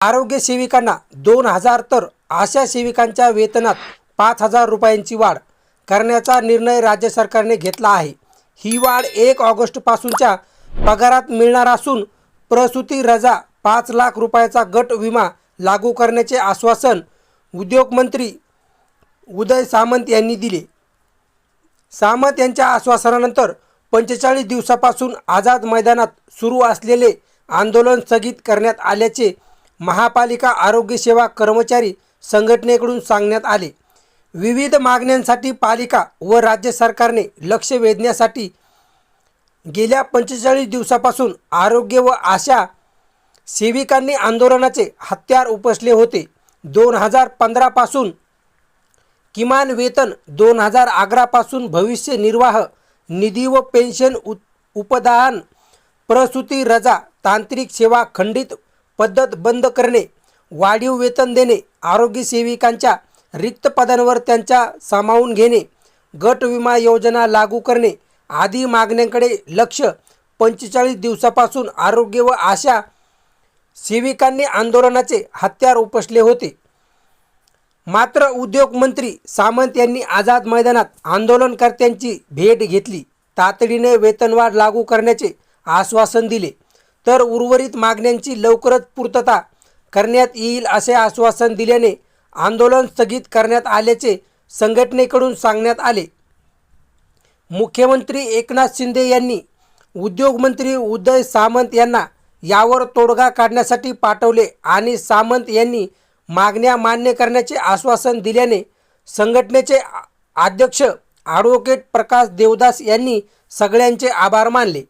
आरोग्य सेविकांना दोन हजार तर आशा सेविकांच्या वेतनात पाच हजार रुपयांची वाढ करण्याचा निर्णय राज्य सरकारने घेतला आहे. ही वाढ एक ऑगस्टपासूनच्या पगारात मिळणार असून प्रसूती रजा पाच लाख रुपयाचा गट विमा लागू करण्याचे आश्वासन उद्योगमंत्री उदय सामंत यांनी दिले. सामंत यांच्या आश्वासनानंतर पंचेचाळीस दिवसापासून आझाद मैदानात सुरू असलेले आंदोलन स्थगित करण्यात आल्याचे महापालिका आरोग्य सेवा कर्मचारी संघटनेकडून सांगण्यात आले. विविध मागण्यांसाठी पालिका व राज्य सरकारने लक्ष वेधण्यासाठी गेल्या पंचेचाळीस दिवसापासून आरोग्य व आशा सेविकांनी आंदोलनाचे हत्यार उपसले होते. दोन हजार पंधरापासून किमान वेतन दोन हजार अकरापासून भविष्य निर्वाह निधी व पेन्शन उ उपदान प्रसूती रजा तांत्रिक सेवा खंडित पद्धत बंद करणे वाढीव वेतन देणे आरोग्य सेविकांच्या रिक्त पदांवर त्यांच्या सामावून घेणे गट विमा योजना लागू करणे आदी मागण्यांकडे लक्ष पंचेचाळीस दिवसापासून आरोग्य व आशा सेविकांनी आंदोलनाचे हत्यार उपसले होते. मात्र उद्योगमंत्री सामंत यांनी आझाद मैदानात आंदोलनकर्त्यांची भेट घेतली. तातडीने वेतनवाढ लागू करण्याचे आश्वासन दिले. तर उर्वरित मागण्यांची लवकरच पूर्तता करण्यात येईल असे आश्वासन दिल्याने आंदोलन स्थगित करण्यात आल्याचे संघटनेकडून सांगण्यात आले. मुख्यमंत्री एकनाथ शिंदे यांनी उद्योगमंत्री उदय सामंत यांना यावर तोडगा काढण्यासाठी पाठवले आणि सामंत यांनी मागण्या मान्य करण्याचे आश्वासन दिल्याने संघटनेचे अध्यक्ष ॲडव्होकेट प्रकाश देवदास यांनी सगळ्यांचे आभार मानले.